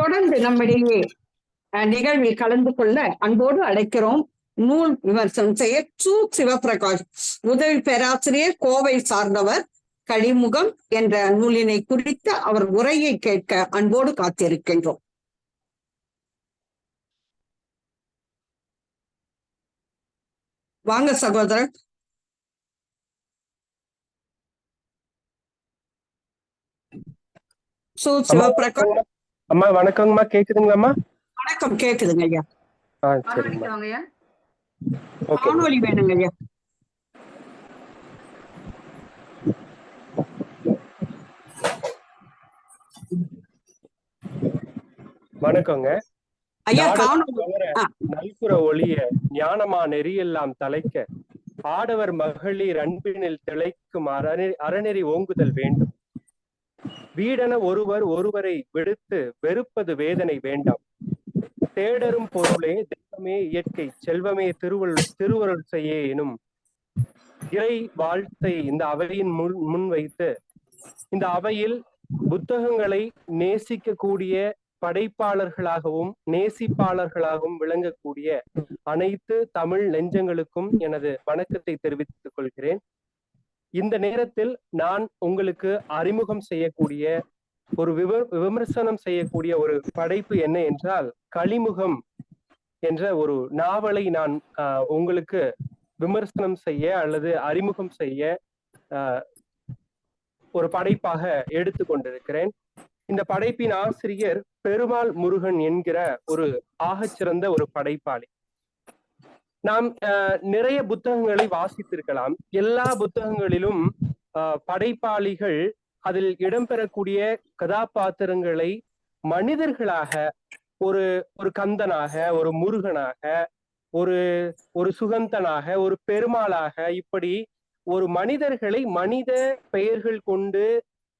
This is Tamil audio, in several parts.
தொடர்ந்து நம்மிடையே நிகழ்வில் கலந்து கொள்ள அன்போடு அழைக்கிறோம். நூல் விமர்சனம் செய்ய சு. சிவபிரகாஷ் உதவி பேராசிரியர் கோவை சார்ந்தவர் கழிமுகம் என்ற நூலினை குறித்த அவர் உரையை கேட்க அன்போடு காத்திருக்கின்றோம். வாங்க சகோதரர். சு. சிவபிரகாஷ். அம்மா வணக்கங்கம்மா. கேக்குதுங்களாம்மா? வணக்கம் கேக்குதுங்க ஐயா. ஆ சரிங்கம்மா. ஓகே. காணொலி வேணுங்க ஐயா வணக்கங்க. நல்குற ஒளிய ஞானமா நெறியெல்லாம் தலைக்க ஆடவர் மகளிர் அன்பினில் திளைக்கும் அறநெறி அறநெறி ஓங்குதல் வேண்டும். வீடென ஒருவர் ஒருவரை விடுத்து வெறுப்பது வேதனை வேண்டாம். தேடரும் பொருளே தெய்வமே இயற்கை செல்வமே திருவருள் திருவருள் செய்ய எனும் இறை வாழ்த்தை இந்த அவையின் முன் முன் வைத்து இந்த அவையில் புத்தகங்களை நேசிக்கக்கூடிய படைப்பாளர்களாகவும் நேசிப்பாளர்களாகவும் விளங்கக்கூடிய அனைத்து தமிழ் நெஞ்சங்களுக்கும் எனது வணக்கத்தை தெரிவித்துக் கொள்கிறேன். இந்த நேரத்தில் நான் உங்களுக்கு அறிமுகம் செய்யக்கூடிய ஒரு விவ விமர்சனம் செய்யக்கூடிய ஒரு படைப்பு என்ன என்றால் களிமுகம் என்ற ஒரு நாவலை நான் உங்களுக்கு விமர்சனம் செய்ய அல்லது அறிமுகம் செய்ய ஆஹ், ஒரு படைப்பாக எடுத்துக்கொண்டிருக்கிறேன் இந்த படைப்பின் ஆசிரியர் பெருமாள் முருகன் என்கிற ஒரு ஆகச்சிறந்த ஒரு படைப்பாளி. நாம் ஆஹ், நிறைய புத்தகங்களை வாசித்திருக்கலாம். எல்லா புத்தகங்களிலும் ஆஹ், படைப்பாளிகள் அதில் இடம்பெறக்கூடிய கதாபாத்திரங்களை மனிதர்களாக ஒரு ஒரு கந்தனாக ஒரு முருகனாக ஒரு ஒரு சுகந்தனாக ஒரு பெருமாளாக இப்படி ஒரு மனிதர்களை மனித பெயர்கள் கொண்டு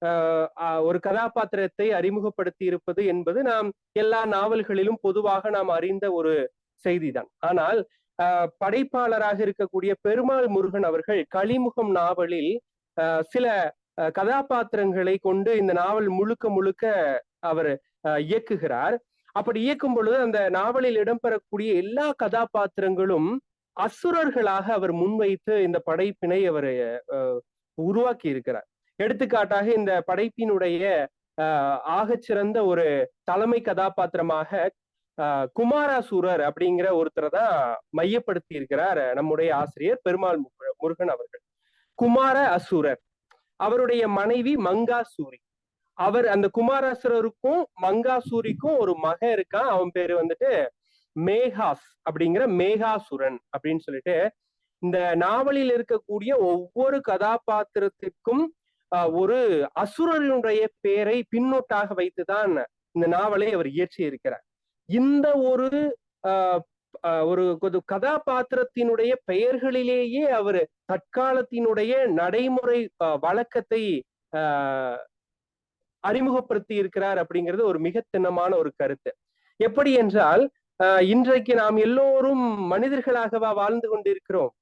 ஆஹ் ஆஹ் ஒரு கதாபாத்திரத்தை அறிமுகப்படுத்தி இருப்பது என்பது நாம் எல்லா நாவல்களிலும் பொதுவாக நாம் அறிந்த ஒரு செய்திதான். ஆனால் படைப்பாளராக இருக்கக்கூடிய பெருமாள் முருகன் அவர்கள் களிமுகம் நாவலில் ஆஹ் சில கதாபாத்திரங்களை கொண்டு இந்த நாவல் முழுக்க முழுக்க அவர் இயக்குகிறார். அப்படி இயக்கும் பொழுது அந்த நாவலில் இடம்பெறக்கூடிய எல்லா கதாபாத்திரங்களும் அசுரர்களாக அவர் முன்வைத்து இந்த படைப்பினை அவர் உருவாக்கி இருக்கிறார். எடுத்துக்காட்டாக இந்த படைப்பினுடைய ஆஹ் ஆகச்சிறந்த ஒரு தலைமை கதாபாத்திரமாக குமாராசூரர் அப்படிங்கிற ஒருத்தரை தான் மையப்படுத்தி இருக்கிறார் நம்முடைய ஆசிரியர் பெருமாள் முருகன் அவர்கள். குமார அசுரர் அவருடைய மனைவி மங்காசூரி. அவர் அந்த குமாராசுரருக்கும் மங்காசூரிக்கும் ஒரு மகன் இருக்கான். அவன் பேரு வந்துட்டு மேகாஸ் அப்படிங்கிற மேகாசுரன் அப்படின்னு சொல்லிட்டு இந்த நாவலில் இருக்கக்கூடிய ஒவ்வொரு கதாபாத்திரத்திற்கும் ஆஹ், ஒரு அசுரனுடைய பெயரை பின்னொட்டாக வைத்துதான் இந்த நாவலை அவர் இயற்றி இருக்கிறார் இந்த ஒரு ஒரு கதாபாத்திரத்தினுடைய பெயர்களிலேயே அவர் தற்காலத்தினுடைய நடைமுறை வழக்கத்தை ஆஹ், அறிமுகப்படுத்தி இருக்கிறார் அப்படிங்கிறது ஒரு மிக திண்ணமான ஒரு கருத்து. எப்படி என்றால் ஆஹ், இன்றைக்கு நாம் எல்லோரும் மனிதர்களாகவா வாழ்ந்து கொண்டிருக்கிறோம்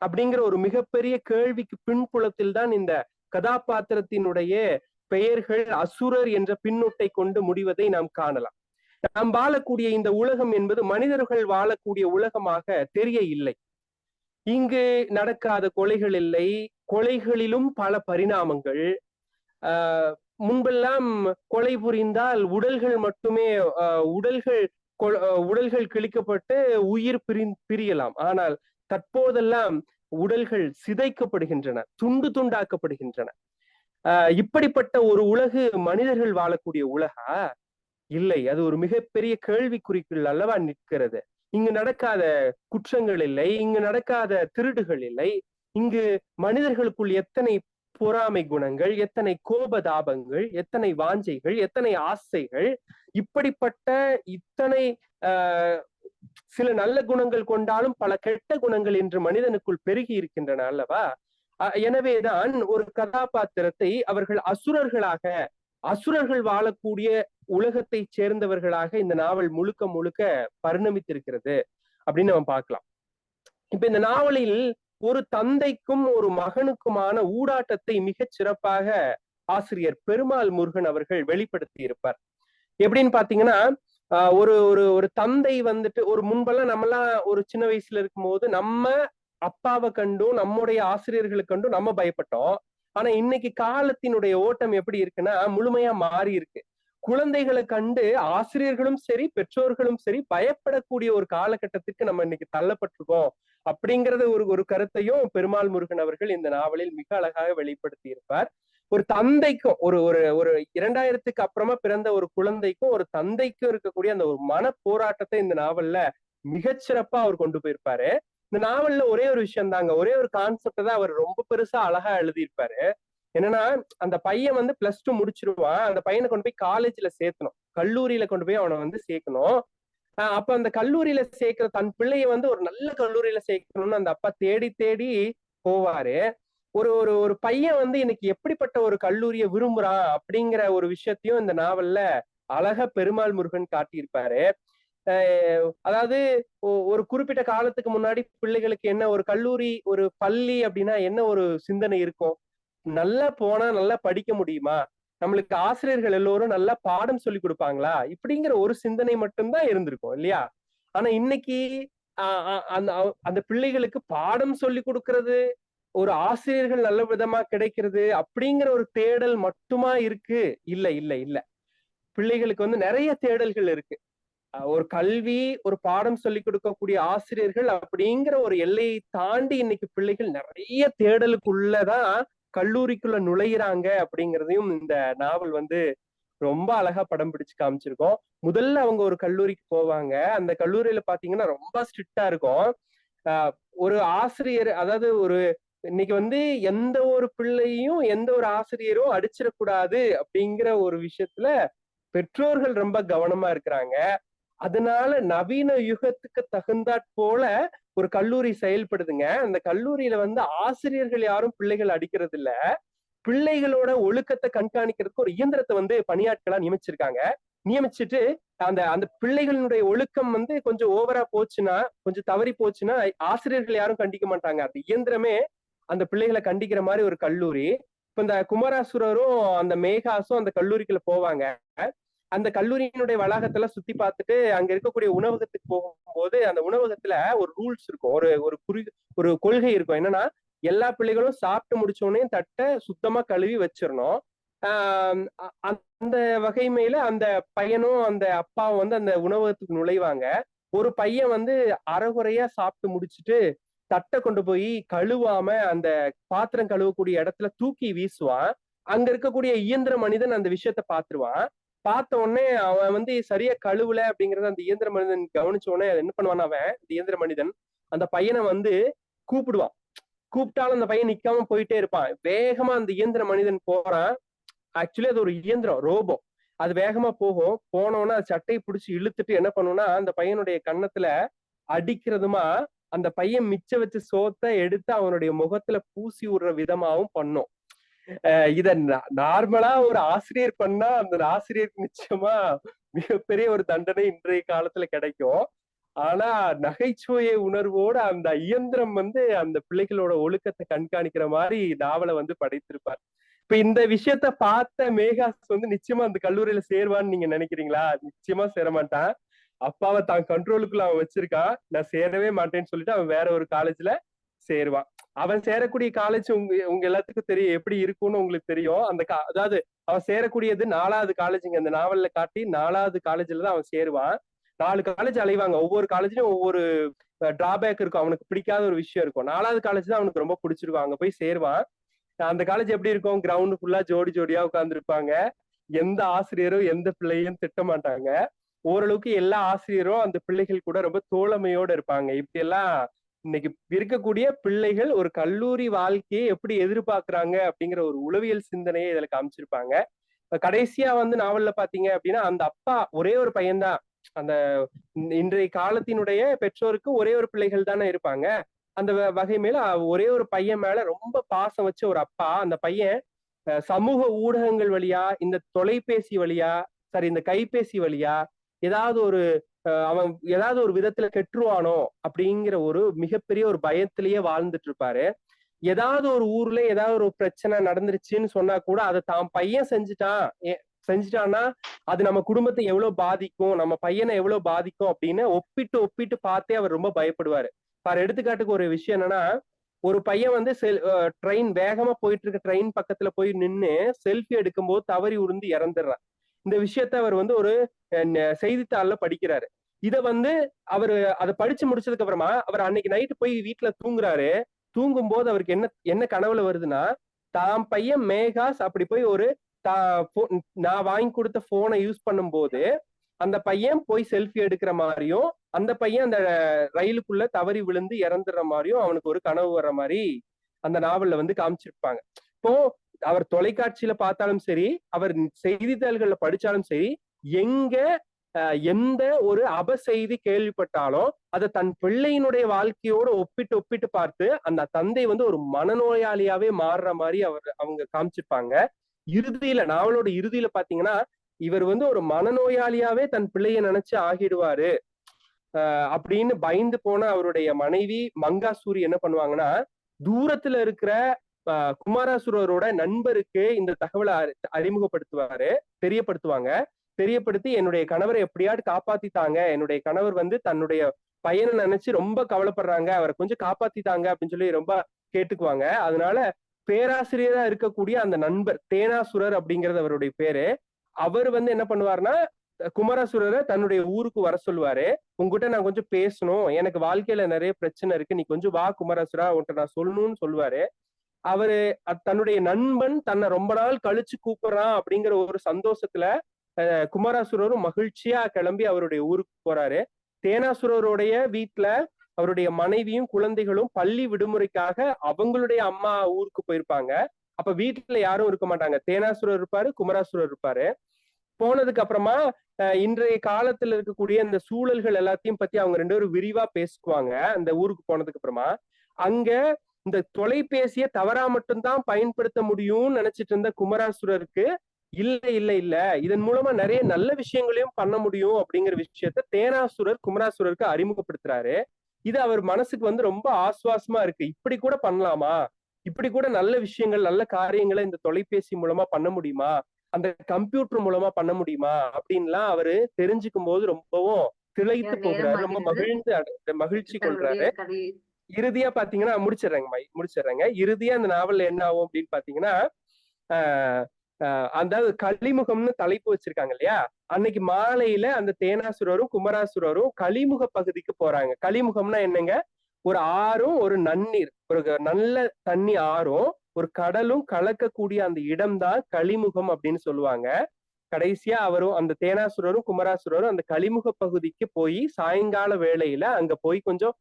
அப்படிங்கிற ஒரு மிகப்பெரிய கேள்விக்கு பின்புலத்தில் தான் இந்த கதாபாத்திரத்தினுடைய பெயர்கள் அசுரர் என்ற பின்னொட்டை கொண்டு முடிவதை நாம் காணலாம். நாம் வாழக்கூடிய இந்த உலகம் என்பது மனிதர்கள் வாழக்கூடிய உலகமாக தெரிய இல்லை இங்கு நடக்காத கொலைகள் இல்லை. கொலைகளிலும் பல பரிணாமங்கள். ஆஹ் முன்பெல்லாம் கொலை புரிந்தால் உடல்கள் மட்டுமே ஆஹ் உடல்கள் கொ- உடல்கள் கிழிக்கப்பட்டு உயிர் பிரி பிரியலாம். ஆனால் தற்போதெல்லாம் உடல்கள் சிதைக்கப்படுகின்றன துண்டு துண்டாக்கப்படுகின்றன. இப்படிப்பட்ட ஒரு உலகு மனிதர்கள் வாழக்கூடிய உலகா? இல்லை. அது ஒரு மிகப்பெரிய கேள்விக்குறிக்குள் அல்லவா நிற்கிறது. இங்கு நடக்காத குற்றங்கள் இல்லை. இங்கு நடக்காத திருடுகள் இல்லை. இங்கு மனிதர்களுக்குள் எத்தனை பொறாமை குணங்கள் எத்தனை கோபதாபங்கள் எத்தனை வாஞ்சைகள் எத்தனை ஆசைகள் இப்படிப்பட்ட இத்தனை ஆஹ் சில நல்ல குணங்கள் கொண்டாலும் பல கெட்ட குணங்கள் இன்று மனிதனுக்குள் பெருகி இருக்கின்றன அல்லவா? எனவேதான் ஒரு கதாபாத்திரத்தை அவர்கள் அசுரர்களாக அசுரர்கள் வாழக்கூடிய உலகத்தை சேர்ந்தவர்களாக இந்த நாவல் முழுக்க முழுக்க பரிணமித்திருக்கிறது அப்படின்னு நம்ம பார்க்கலாம். இப்ப இந்த நாவலில் ஒரு தந்தைக்கும் ஒரு மகனுக்குமான ஊடாட்டத்தை மிகச் சிறப்பாக ஆசிரியர் பெருமாள் முருகன் அவர்கள் வெளிப்படுத்தி இருப்பார். எப்படின்னு பாத்தீங்கன்னா ஆஹ் ஒரு ஒரு ஒரு தந்தை வந்துட்டு ஒரு முன்பெல்லாம் நம்மலாம் ஒரு சின்ன வயசுல இருக்கும்போது நம்ம அப்பாவை கண்டும் நம்முடைய ஆசிரியர்களை கண்டும் நம்ம பயப்பட்டோம். ஆனா இன்னைக்கு காலத்தினுடைய ஓட்டம் எப்படி இருக்குன்னா முழுமையா மாறி இருக்கு. குழந்தைகளை கண்டு ஆசிரியர்களும் சரி பெற்றோர்களும் சரி பயப்படக்கூடிய ஒரு காலகட்டத்திற்கு நம்ம இன்னைக்கு தள்ளப்பட்டிருக்கோம். அப்படிங்கறத ஒரு ஒரு கருத்தையும் பெருமாள் முருகன் அவர்கள் இந்த நாவலில் மிக அழகாக வெளிப்படுத்தி இருப்பார் ஒரு தந்தைக்கும் ஒரு ஒரு ஒரு இரண்டாயிரத்துக்கு அப்புறமா பிறந்த ஒரு குழந்தைக்கும் ஒரு தந்தைக்கும் இருக்கக்கூடிய அந்த ஒரு மன போராட்டத்தை இந்த நாவல்ல மிகச்சிறப்பா அவர் கொண்டு போயிருப்பாரு. இந்த நாவல்ல ஒரே ஒரு விஷயம் தாங்க ஒரே ஒரு கான்செப்ட் தான் அவர் ரொம்ப பெருசா அழகா எழுதியிருப்பாரு. என்னன்னா அந்த பையன் வந்து பிளஸ் டூ முடிச்சிருவான். அந்த பையனை கொண்டு போய் காலேஜ்ல சேர்த்தணும் கல்லூரியில கொண்டு போய் அவனை வந்து சேர்க்கணும். ஆஹ் அப்ப அந்த கல்லூரியில சேர்க்கிற தன் பிள்ளைய வந்து ஒரு நல்ல கல்லூரியில சேர்க்கணும்னு அந்த அப்பா தேடி தேடி போவாரு. ஒரு ஒரு ஒரு பையன் வந்து இன்னைக்கு எப்படிப்பட்ட ஒரு கல்லூரியை விரும்புறான் அப்படிங்கிற ஒரு விஷயத்தையும் இந்த நாவல்ல அழகா பெருமாள் முருகன் காட்டியிருப்பாரு. அதாவது ஒ- ஒரு குறிப்பிட்ட காலத்துக்கு முன்னாடி பிள்ளைகளுக்கு என்ன ஒரு கல்லூரி ஒரு பள்ளி அப்படின்னா என்ன ஒரு சிந்தனை இருக்கும்? நல்லா போனா நல்லா படிக்க முடியுமா? நம்மளுக்கு ஆசிரியர்கள் எல்லோரும் நல்லா பாடம் சொல்லி கொடுப்பாங்களா? இப்படிங்கிற ஒரு சிந்தனை மட்டும்தான் இருந்திருக்கும் இல்லையா? ஆனா இன்னைக்கு அந்த அந்த பிள்ளைகளுக்கு பாடம் சொல்லி கொடுக்கறது ஒரு ஆசிரியர்கள் நல்ல விதமா கிடைக்கிறது அப்படிங்கிற ஒரு தேடல் மட்டுமா இருக்கு? இல்ல இல்ல இல்ல. பிள்ளைகளுக்கு வந்து நிறைய தேடல்கள் இருக்கு. ஒரு கல்வி ஒரு பாடம் சொல்லி கொடுக்கக்கூடிய ஆசிரியர்கள் அப்படிங்கிற ஒரு எல்லையை தாண்டி இன்னைக்கு பிள்ளைகள் நிறைய தேடலுக்குள்ளதான் கல்லூரிக்குள்ள நுழையிறாங்க அப்படிங்கிறதையும் இந்த நாவல் வந்து ரொம்ப அழகா படம் பிடிச்சு காமிச்சிருக்கோம். முதல்ல அவங்க ஒரு கல்லூரிக்கு போவாங்க. அந்த கல்லூரியில பாத்தீங்கன்னா ரொம்ப ஸ்ட்ரிக்டா இருக்கும். ஆஹ் ஒரு ஆசிரியர் அதாவது ஒரு இன்னைக்கு வந்து எந்த ஒரு பிள்ளையும் எந்த ஒரு ஆசிரியரும் அடிச்சிடக்கூடாது அப்படிங்கிற ஒரு விஷயத்துல பெற்றோர்கள் ரொம்ப கவனமா இருக்கிறாங்க. அதனால நவீன யுகத்துக்கு தகுந்தாற் போல ஒரு கல்லூரி செயல்படுதுங்க. அந்த கல்லூரியில வந்து ஆசிரியர்கள் யாரும் பிள்ளைகள் அடிக்கிறது இல்ல பிள்ளைகளோட ஒழுக்கத்தை கண்காணிக்கிறதுக்கு ஒரு இயந்திரத்தை வந்து பணியாட்களா நியமிச்சிருக்காங்க. நியமிச்சுட்டு அந்த அந்த பிள்ளைகளினுடைய ஒழுக்கம் வந்து கொஞ்சம் ஓவரா போச்சுன்னா கொஞ்சம் தவறி போச்சுன்னா ஆசிரியர்கள் யாரும் கண்டிக்க மாட்டாங்க. அந்த இயந்திரமே அந்த பிள்ளைகளை கண்டிக்கிற மாதிரி ஒரு கல்லூரி. இப்ப இந்த குமராசுரரும் அந்த மேகாசும் அந்த கல்லூரிக்குள்ள போவாங்க. அந்த கல்லூரியினுடைய வளாகத்துல சுத்தி பார்த்துட்டு அங்க இருக்கக்கூடிய உணவகத்துக்கு போகும்போது அந்த உணவகத்துல ஒரு ரூல்ஸ் இருக்கும். ஒரு ஒரு குறி ஒரு கொள்கை இருக்கும். என்னன்னா எல்லா பிள்ளைகளும் சாப்பிட்டு முடிச்சோடனே தட்டை சுத்தமா கழுவி வச்சிடணும். ஆஹ் அ- அந்த வகைமையில அந்த பையனும் அந்த அப்பாவும் வந்து அந்த உணவகத்துக்கு நுழைவாங்க. ஒரு பையன் வந்து அறகுறையா சாப்பிட்டு முடிச்சிட்டு தட்டை கொண்டு போய் கழுவாம அந்த பாத்திரம் கழுவக்கூடிய இடத்துல தூக்கி வீசுவான். அங்க இருக்கக்கூடிய இயந்திர மனிதன் அந்த விஷயத்த பாத்துருவான் பார்த்த உடனே அவன் வந்து சரியா கழுவுல அப்படிங்கறத அந்த இயந்திர மனிதன் கவனிச்ச உடனே என்ன பண்ணுவான் அவன் இந்த இயந்திர மனிதன் அந்த பையனை வந்து கூப்பிடுவான். கூப்பிட்டாலும் அந்த பையன் நிக்காம போயிட்டே இருப்பான். வேகமா அந்த இயந்திர மனிதன் போறான். ஆக்சுவலி அது ஒரு இயந்திரம் ரோபோ. அது வேகமா போகும். போனோன்னா அது சட்டையை பிடிச்சி இழுத்துட்டு என்ன பண்ணும்னா அந்த பையனுடைய கன்னத்துல அடிக்கிறதுமா அந்த பையன் மிச்ச வச்ச சோத்தை எடுத்து அவனுடைய முகத்துல பூசி விடுற விதமாவும் பண்ணும். இத நார்மலா ஒரு ஆசிரியர் பண்ணா அந்த ஆசிரியருக்கு நிச்சயமா மிகப்பெரிய ஒரு தண்டனை இன்றைய காலத்துல கிடைக்கும். ஆனா நகைச்சுவையை உணர்வோட அந்த இயந்திரம் வந்து அந்த பிள்ளைகளோட ஒழுக்கத்தை கண்காணிக்கிற மாதிரி நாவலை வந்து படைத்திருப்பார். இப்ப இந்த விஷயத்த பார்த்த மேகாஸ் வந்து நிச்சயமா அந்த கல்லூரியில சேருவான்னு நீங்க நினைக்கிறீங்களா? நிச்சயமா சேரமாட்டான். அப்பாவை தான் கண்ட்ரோலுக்குள்ள அவன் வச்சிருக்கான். நான் சேரவே மாட்டேன்னு சொல்லிட்டு அவன் வேற ஒரு காலேஜ்ல சேருவான். அவன் சேரக்கூடிய காலேஜ் உங்க உங்க எல்லாத்துக்கும் தெரியும் எப்படி இருக்கும்னு உங்களுக்கு தெரியும். அந்த கா- அதாவது அவன் சேரக்கூடியது நாலாவது காலேஜுங்க அந்த நாவல்ல காட்டி நாலாவது காலேஜ்ல தான் அவன் சேருவான். நாலு காலேஜ் அலைவாங்க. ஒவ்வொரு காலேஜ்லயும் ஒவ்வொரு டிராபேக் இருக்கும். அவனுக்கு பிடிக்காத ஒரு விஷயம் இருக்கும். நாலாவது காலேஜ் தான் அவனுக்கு ரொம்ப பிடிச்சிருக்கும். அங்க போய் சேருவான். அந்த காலேஜ் எப்படி இருக்கும்? கிரவுண்ட் ஃபுல்லா ஜோடி ஜோடியா உட்காந்துருப்பாங்க எந்த ஆசிரியரும் எந்த பிள்ளையும் திட்ட மாட்டாங்க. ஓரளவுக்கு எல்லா ஆசிரியரும் அந்த பிள்ளைகள் கூட ரொம்ப தோழமையோட இருப்பாங்க. இப்படி எல்லாம் இன்னைக்கு இருக்கக்கூடிய பிள்ளைகள் ஒரு கல்லூரி வாழ்க்கையை எப்படி எதிர்பார்க்கிறாங்க அப்படிங்கிற ஒரு உளவியல் சிந்தனையை இதுல காமிச்சிருப்பாங்க. இப்ப கடைசியா வந்து நாவல்ல பாத்தீங்க அப்படின்னா அந்த அப்பா ஒரே ஒரு பையன்தான். அந்த இன்றைய காலத்தினுடைய பெற்றோருக்கு ஒரே ஒரு பிள்ளைகள் தானே இருப்பாங்க. அந்த வ- வகை மேல ஒரே ஒரு பையன் மேல ரொம்ப பாசம் வச்ச ஒரு அப்பா. அந்த பையன் அஹ், சமூக ஊடகங்கள் வழியா இந்த தொலைபேசி வழியா சாரி இந்த கைபேசி வழியா ஏதாவது ஒரு அஹ், அவன் ஏதாவது ஒரு விதத்துல கெட்டுருவானோ அப்படிங்கிற ஒரு மிகப்பெரிய ஒரு பயத்திலேயே வாழ்ந்துட்டு இருப்பாரு ஏதாவது ஒரு ஊர்ல ஏதாவது ஒரு பிரச்சனை நடந்துருச்சுன்னு சொன்னா கூட அதை தான் பையன் செஞ்சுட்டான். செஞ்சுட்டான்னா அது நம்ம குடும்பத்தை எவ்வளவு பாதிக்கும் நம்ம பையனை எவ்வளவு பாதிக்கும் அப்படின்னு ஒப்பிட்டு ஒப்பிட்டு பார்த்தே அவர் ரொம்ப பயப்படுவாரு. பார் எடுத்துக்காட்டுக்கு ஒரு விஷயம் என்னன்னா ஒரு பையன் வந்து செல் ட்ரெயின் வேகமா போயிட்டு இருக்க ட்ரெயின் பக்கத்துல போய் நின்னு செல்ஃபி எடுக்கும்போது தவறி உருந்து இறந்துடுறான். இந்த விஷயத்த அவர் வந்து ஒரு செய்தித்தாள்ல படிக்கிறாரு. இத வந்து அவரு அதை படிச்சு முடிச்சதுக்கு அப்புறமா அவர் அன்னைக்கு நைட்டு போய் வீட்டுல தூங்குறாரு. தூங்கும் போது அவருக்கு என்ன என்ன கனவுல வருதுன்னா தாம் பையன் மேகாஸ் அப்படி போய் ஒரு தா நான் வாங்கி கொடுத்த போனை யூஸ் பண்ணும்போது அந்த பையன் போய் செல்ஃபி எடுக்கிற மாதிரியும் அந்த பையன் அந்த ரயிலுக்குள்ள தவறி விழுந்து இறந்துடுற மாதிரியும் அவனுக்கு ஒரு கனவு வர்ற மாதிரி அந்த நாவல்ல வந்து காமிச்சிருப்பாங்க. இப்போ அவர் தொலைக்காட்சியில பார்த்தாலும் சரி அவர் செய்தித்தாள்கள்ல படிச்சாலும் சரி எங்க அஹ், எந்த ஒரு அபசெய்தி கேள்விப்பட்டாலும் அதை தன் பிள்ளையினுடைய வாழ்க்கையோட ஒப்பிட்டு ஒப்பிட்டு பார்த்து அந்த தந்தை வந்து ஒரு மனநோயாளியாவே மாறுற மாதிரி அவர் அவங்க காமிச்சிருப்பாங்க. இறுதியில நாவலோட இறுதியில பாத்தீங்கன்னா இவர் வந்து ஒரு மனநோயாளியாவே தன் பிள்ளைய நினைச்சு ஆகிடுவாரு. ஆஹ் அப்படின்னு பயந்து போன அவருடைய மனைவி மங்காசூரி என்ன பண்ணுவாங்கன்னா தூரத்துல இருக்கிற குமாராசுரரோட நண்பருக்கு இந்த தகவலை அறி- அறிமுகப்படுத்துவாரு தெரியப்படுத்துவாங்க. தெரியப்படுத்தி என்னுடைய கணவரை எப்படியாவது காப்பாத்தித்தாங்க. என்னுடைய கணவர் வந்து தன்னுடைய பையனை நினைச்சு ரொம்ப கவலைப்படுறாங்க. அவரை கொஞ்சம் காப்பாத்தித்தாங்க அப்படின்னு சொல்லி ரொம்ப கேட்டுக்குவாங்க. அதனால பேராசிரியரா இருக்கக்கூடிய அந்த நண்பர் தேனாசுரர் அப்படிங்கிறது அவருடைய பேரு. அவர் வந்து என்ன பண்ணுவாருன்னா குமாராசுரரை தன்னுடைய ஊருக்கு வர சொல்லுவாரு. உங்ககிட்ட நான் கொஞ்சம் பேசணும். எனக்கு வாழ்க்கையில நிறைய பிரச்சனை இருக்கு. நீ கொஞ்சம் வா குமாராசுரா உன்கிட்ட நான் சொல்லணும்னு சொல்லுவாரு. அவரு தன்னுடைய நண்பன் தன்னை ரொம்ப நாள் கழிச்சு கூப்பிடுறான் அப்படிங்கிற ஒரு சந்தோஷத்துல அஹ், குமாராசுரரும் மகிழ்ச்சியா கிளம்பி அவருடைய ஊருக்கு போறாரு. தேனாசுரருடைய வீட்டுல அவருடைய மனைவியும் குழந்தைகளும் பள்ளி விடுமுறைக்காக அவங்களுடைய அம்மா ஊருக்கு போயிருப்பாங்க. அப்ப வீட்டுல யாரும் இருக்க மாட்டாங்க. தேனாசுரர் இருப்பாரு குமராசுரர் இருப்பாரு. போனதுக்கு அப்புறமா அஹ், இன்றைய காலத்துல இருக்கக்கூடிய இந்த சூழல்கள் எல்லாத்தையும் பத்தி அவங்க ரெண்டு பேரும் விரிவா பேசுவாங்க. அந்த ஊருக்கு போனதுக்கு அப்புறமா அங்க இந்த தொலைபேசியை தவறா மட்டும்தான் பயன்படுத்த முடியும்னு நினைச்சிட்டு இருந்த குமராசுரருக்கு இல்ல இல்ல இல்ல இதன் மூலமா நிறைய நல்ல விஷயங்களையும் பண்ண முடியும் அப்படிங்கிற விஷயத்த தேனாசுரர் குமராசுரருக்கு அறிமுகப்படுத்துறாரு. இது அவர் மனசுக்கு வந்து ரொம்ப ஆசுவாசமா இருக்கு. இப்படி கூட பண்ணலாமா? இப்படி கூட நல்ல விஷயங்கள் நல்ல காரியங்களை இந்த தொலைபேசி மூலமா பண்ண முடியுமா? அந்த கம்ப்யூட்டர் மூலமா பண்ண முடியுமா? அப்படின்லாம் அவரு தெரிஞ்சுக்கும் போது ரொம்பவும் திளைத்து போகிறாரு. ரொம்ப. மகிழ்ந்து மகிழ்ச்சி கொள்றாரு. இறுதியா பாத்தீங்கன்னா முடிச்சிடுறேங்க மை முடிச்சிடுறேங்க. இறுதியா அந்த நாவல் என்ன ஆகும் அப்படின்னு பாத்தீங்கன்னா ஆஹ் ஆஹ் அதாவது கலிமுகம்னு தலைப்பு வச்சிருக்காங்க இல்லையா? அன்னைக்கு மாலையில அந்த தேனாசுரரும் குமராசுரரும் கலிமுக பகுதிக்கு போறாங்க. கலிமுகம்னா என்னங்க? ஒரு ஆறும் ஒரு நன்னீர். ஒரு நல்ல தண்ணி ஆறும் ஒரு கடலும் கலக்கக்கூடிய அந்த இடம்தான் கலிமுகம் அப்படின்னு சொல்லுவாங்க. கடைசியா அவரும் அந்த தேனாசுரரும் குமராசுரரும் அந்த கலிமுக பகுதிக்கு போய் சாயங்கால வேளையில அங்க போய் கொஞ்சம்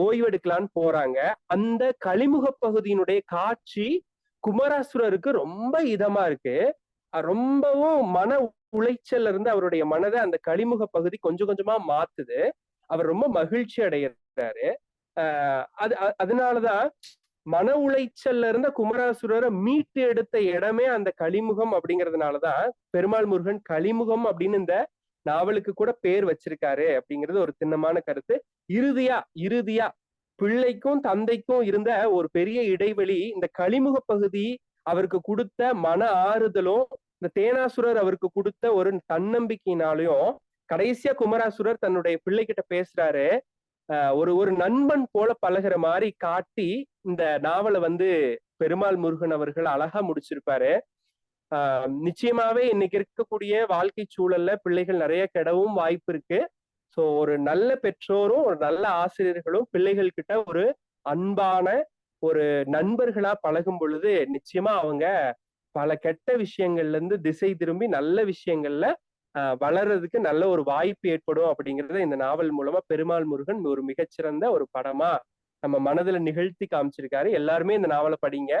ஓய்வெடுக்கலான்னு போறாங்க. அந்த கலிமுக பகுதியினுடைய காட்சி குமராசுரருக்கு ரொம்ப இதமா இருக்கு. ரொம்பவும் மன உளைச்சல்ல இருந்து அவருடைய மனதை அந்த கலிமுக பகுதி கொஞ்சம் கொஞ்சமா மாத்துது. அவர் ரொம்ப மகிழ்ச்சி அடைகிறாரு ஆஹ் அது அதனாலதான் மன உளைச்சல்ல இருந்த குமராசுரரை மீட்டு எடுத்த இடமே அந்த கலிமுகம் அப்படிங்கறதுனாலதான் பெருமாள் முருகன் கலிமுகம் அப்படின்னு இந்த நாவலுக்கு கூட பேர் வச்சிருக்காரு அப்படிங்கிறது ஒரு திண்ணமான கருத்து. இறுதியா இறுதியா பிள்ளைக்கும் தந்தைக்கும் இருந்த ஒரு பெரிய இடைவெளி இந்த கழிமுக பகுதி அவருக்கு கொடுத்த மன ஆறுதலும் இந்த தேனாசுரர் அவருக்கு கொடுத்த ஒரு தன்னம்பிக்கையினாலையும் கடைசியா குமராசுரர் தன்னுடைய பிள்ளைகிட்ட பேசுறாரு. ஆஹ் ஒரு ஒரு நண்பன் போல பழகுற மாதிரி காட்டி இந்த நாவலை வந்து பெருமாள் முருகன் அவர்கள் அழகா முடிச்சிருப்பாரு. ஆஹ் நிச்சயமாவே இன்னைக்கு இருக்கக்கூடிய வாழ்க்கை சூழல்ல பிள்ளைகள் நிறைய கெடவும் வாய்ப்பு இருக்கு. சோ ஒரு நல்ல பெற்றோரும் ஒரு நல்ல ஆசிரியர்களும் பிள்ளைகள் கிட்ட ஒரு அன்பான ஒரு நண்பர்களா பழகும் பொழுது நிச்சயமா அவங்க பல கெட்ட விஷயங்கள்ல இருந்து திசை திரும்பி நல்ல விஷயங்கள்ல ஆஹ் வளர்றதுக்கு நல்ல ஒரு வாய்ப்பு ஏற்படும் அப்படிங்கறத இந்த நாவல் மூலமா பெருமாள் முருகன் ஒரு மிகச்சிறந்த ஒரு படமா நம்ம மனதுல நிகழ்த்தி காமிச்சிருக்காரு. எல்லாருமே இந்த நாவலை படிங்க.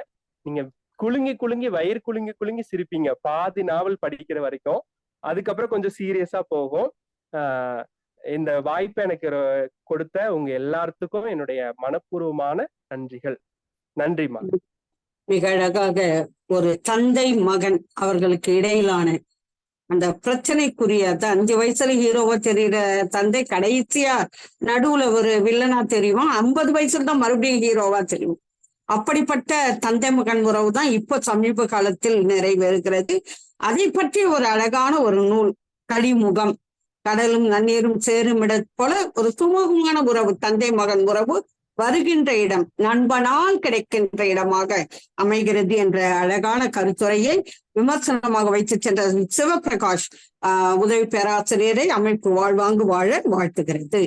நீங்க குலுங்கி குலுங்கி வயிறு குலுங்கி குலுங்கி சிரிப்பீங்க. பாதி நாவல் படிக்கிற வரைக்கும். அதுக்கப்புறம் கொஞ்சம் சீரியஸா போகும். ஆஹ் இந்த வாய்ப்பை எனக்கு கொடுத்த உங்க எல்லாத்துக்கும் என்னுடைய மனப்பூர்வமான நன்றிகள். நன்றிமா மிக அழகாக ஒரு தந்தை மகன் அவர்களுக்கு இடையிலான அந்த பிரச்சனைக்குரிய அஞ்சு வயசுல ஹீரோவா தெரியுற தந்தை கடைசியா நடுவுல ஒரு வில்லனா தெரியும்? ஐம்பது வயசுல தான் மறுபடியும் ஹீரோவா தெரியும். அப்படிப்பட்ட தந்தை மகன் உறவு தான் இப்போ சமீப காலத்தில் நிறைவேறுகிறது. அதை பற்றி ஒரு அழகான ஒரு நூல் கலிமுகம் கடலும் நன்னீரும் சேரும் இட போல ஒரு சுமூகமான உறவு தந்தை மகன் உறவு வருகின்ற இடம் நண்பனால் கிடைக்கின்ற இடமாக அமைகிறது என்ற அழகான கருத்துரையை விமர்சனமாக வைத்து சென்ற சிவபிரகாஷ் ஆஹ் உதவி பேராசிரியரை அமைப்பு வாழ்வாங்கு வாழ வாழ்த்துகிறது.